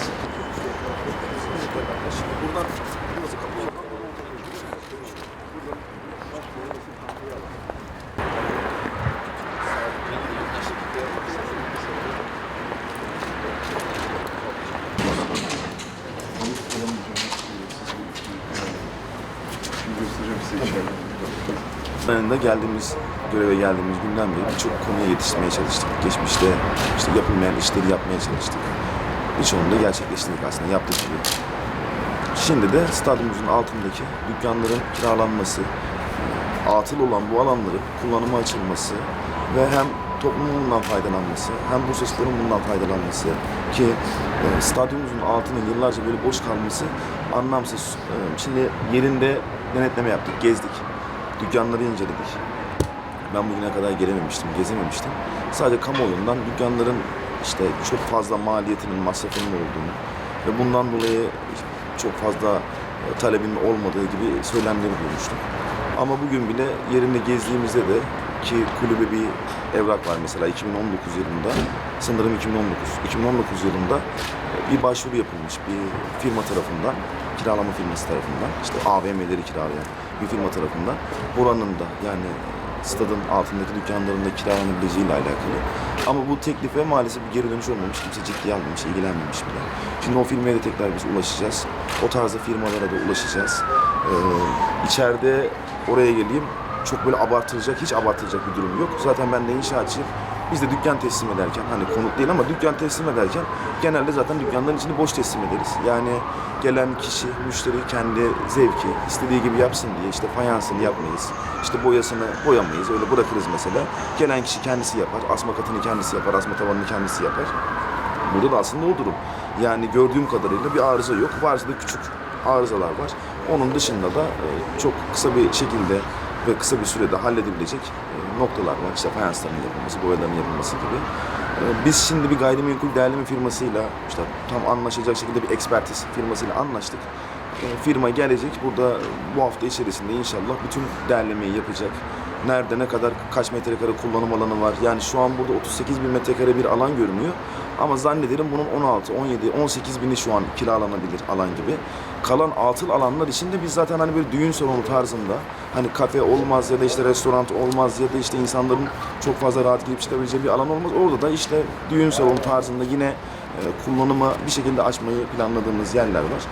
Burası. Şimdi buradan burası kapı. Geldiğimiz, göreve geldiğimiz günden beri birçok konuya yetişmeye çalıştık. Geçmişte işte yapılmayan işleri yapmaya çalıştık. Birçoğunu gerçekleştirdik aslında, yaptık gibi. Şimdi de stadyumumuzun altındaki dükkanların kiralanması, atıl olan bu alanların kullanıma açılması ve hem toplumun bundan faydalanması hem Bursaspor'un bundan faydalanması ki e, stadyumumuzun altının yıllarca böyle boş kalması anlamsız. E, şimdi yerinde denetleme yaptık, gezdik. Dükkanları inceledik. Ben bugüne kadar gelememiştim, gezememiştim. Sadece kamuoyundan dükkanların işte çok fazla maliyetinin, masrafının olduğunu ve bundan dolayı çok fazla e, talebin olmadığı gibi söylemleri duymuştum. Ama bugün bile yerinde gezdiğimizde de ki kulübe bir evrak var mesela 2019 yılında sanırım 2019 2019 yılında e, bir başvuru yapılmış bir firma tarafından kiralama firması tarafından işte AVM'leri kiralayan bir firma tarafından buranın da yani stadın altındaki dükkanların da kiralanabileceği ile alakalı. Ama bu teklife maalesef bir geri dönüş olmamış. Kimse ciddiye almamış, ilgilenmemiş bile. Şimdi o firmaya da tekrar biz ulaşacağız. O tarzda firmalara da ulaşacağız. Ee, içeride oraya geleyim çok böyle abartılacak, hiç abartılacak bir durum yok. Zaten ben de inşaatçıyım. Biz de dükkan teslim ederken, hani konut değil ama dükkan teslim ederken genelde zaten dükkanların içini boş teslim ederiz. Yani gelen kişi, müşteri kendi zevki, istediği gibi yapsın diye işte fayansını yapmayız, işte boyasını boyamayız, öyle bırakırız mesela. Gelen kişi kendisi yapar, asma katını kendisi yapar, asma tavanını kendisi yapar. Burada da aslında o durum. Yani gördüğüm kadarıyla bir arıza yok. Varsa da küçük arızalar var. Onun dışında da e, çok kısa bir şekilde ve kısa bir sürede halledebilecek e, noktalar var. İşte fayansların yapılması, boyaların yapılması gibi. E, Biz şimdi bir gayrimenkul değerleme firmasıyla işte tam anlaşacak şekilde bir ekspertiz firmasıyla anlaştık. E, Firma gelecek burada bu hafta içerisinde inşallah bütün değerlemeyi yapacak. Nerede ne kadar kaç metrekare kullanım alanı var. Yani şu an burada 38 bin metrekare bir alan görünüyor. Ama zannederim bunun 16, 17, 18 bini şu an kiralanabilir alan gibi. Kalan atıl alanlar için de biz zaten hani böyle düğün salonu tarzında hani kafe olmaz ya da işte restoran olmaz ya da işte insanların çok fazla rahat girip çıkabileceği bir alan olmaz. Orada da işte düğün salonu tarzında yine e, kullanıma bir şekilde açmayı planladığımız yerler var.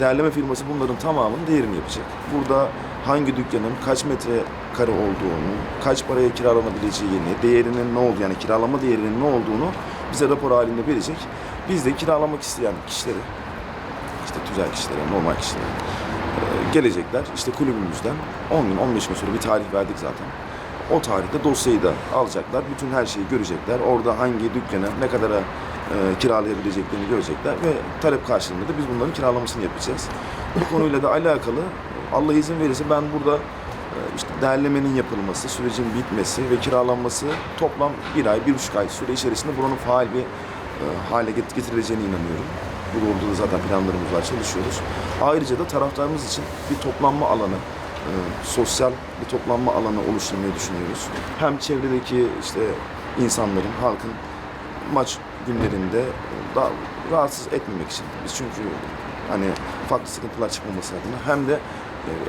Değerleme firması bunların tamamının değerini yapacak. Burada hangi dükkanın kaç metrekare olduğunu, kaç paraya kiralanabileceğini, değerinin ne olduğunu yani kiralama değerinin ne olduğunu bize rapor halinde verecek. Biz de kiralamak isteyen kişileri, işte tüzel kişilere, normal kişilere e, gelecekler. İşte kulübümüzden 10 gün, 15 gün sonra bir tarih verdik zaten. O tarihte dosyayı da alacaklar. Bütün her şeyi görecekler. Orada hangi dükkanı ne kadara e, kiralayabileceklerini görecekler ve talep karşılığında da biz bunların kiralamasını yapacağız. Bu konuyla da alakalı Allah izin verirse ben burada e, işte değerlemenin yapılması, sürecin bitmesi ve kiralanması toplam bir ay, bir buçuk ay süre içerisinde buranın faal bir e, hale get- getirileceğine inanıyorum. Doğrultuda zaten planlarımız var, çalışıyoruz. Ayrıca da taraftarımız için bir toplanma alanı, e, sosyal bir toplanma alanı oluşturmayı düşünüyoruz. Hem çevredeki işte insanların, halkın maç günlerinde daha rahatsız etmemek için. Biz çünkü hani farklı sıkıntılar çıkmaması adına hem de e,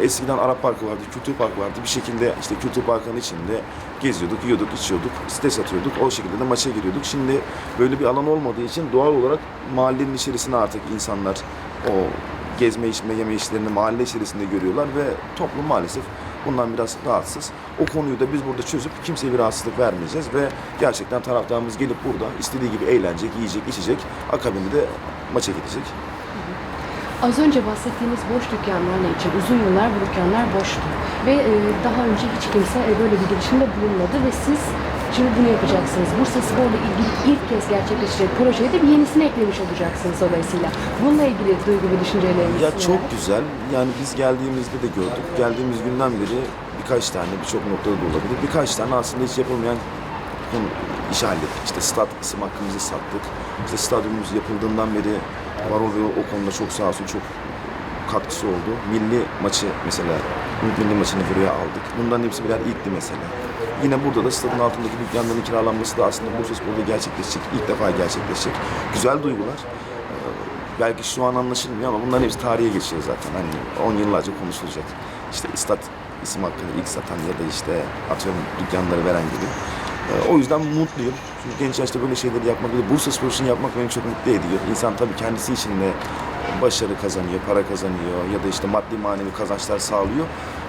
eskiden Arap Parkı vardı, Kültür Parkı vardı. Bir şekilde işte Kültür Parkı'nın içinde geziyorduk, yiyorduk, içiyorduk, stres atıyorduk. O şekilde de maça giriyorduk. Şimdi böyle bir alan olmadığı için doğal olarak mahallenin içerisine artık insanlar o gezme, içme, yeme işlerini mahalle içerisinde görüyorlar ve toplum maalesef bundan biraz rahatsız. O konuyu da biz burada çözüp kimseye bir rahatsızlık vermeyeceğiz ve gerçekten taraftarımız gelip burada istediği gibi eğlenecek, yiyecek, içecek. Akabinde de maça gidecek. Az önce bahsettiğimiz boş dükkanlar ne için? Uzun yıllar bu dükkanlar boştu. Ve e, daha önce hiç kimse e, böyle bir girişimde bulunmadı ve siz şimdi bunu yapacaksınız. Bursa Spor'la ilgili ilk kez gerçekleşecek projeye de yenisini eklemiş olacaksınız dolayısıyla. Bununla ilgili duygu ve düşünceleriniz Ya neler? çok güzel. Yani biz geldiğimizde de gördük. Geldiğimiz günden beri birkaç tane, birçok noktada da olabilir. Birkaç tane aslında hiç yapılmayan konu işi hallettik. İşte stat isim hakkımızı sattık. İşte stadyumumuz yapıldığından beri Varol ve o konuda çok sağ olsun çok katkısı oldu. Milli maçı mesela, Milli maçını buraya aldık. Bunların hepsi birer ilkti mesela. Yine burada da stadın altındaki dükkanların kiralanması da aslında Bursa Spor'da gerçekleşecek. İlk defa gerçekleşecek. Güzel duygular. Ee, belki şu an anlaşılmıyor ama bunların hepsi tarihe geçiyor zaten. Hani 10 yıllarca konuşulacak. İşte istat isim hakkını ilk satan ya da işte atıyorum dükkanları veren gibi. O yüzden mutluyum. Çünkü genç yaşta böyle şeyleri yapmak, bir de Bursa Spor için yapmak beni çok mutlu ediyor. İnsan tabii kendisi için de başarı kazanıyor, para kazanıyor ya da işte maddi manevi kazançlar sağlıyor.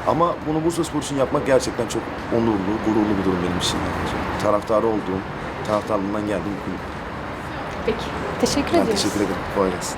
Ama bunu Bursa Spor için yapmak gerçekten çok onurlu, gururlu bir durum benim için. Yani. Taraftarı olduğum, taraftarlığından geldiğim bir kulüp. Peki. Teşekkür Ben ediyoruz. teşekkür ederim. Kolay gelsin.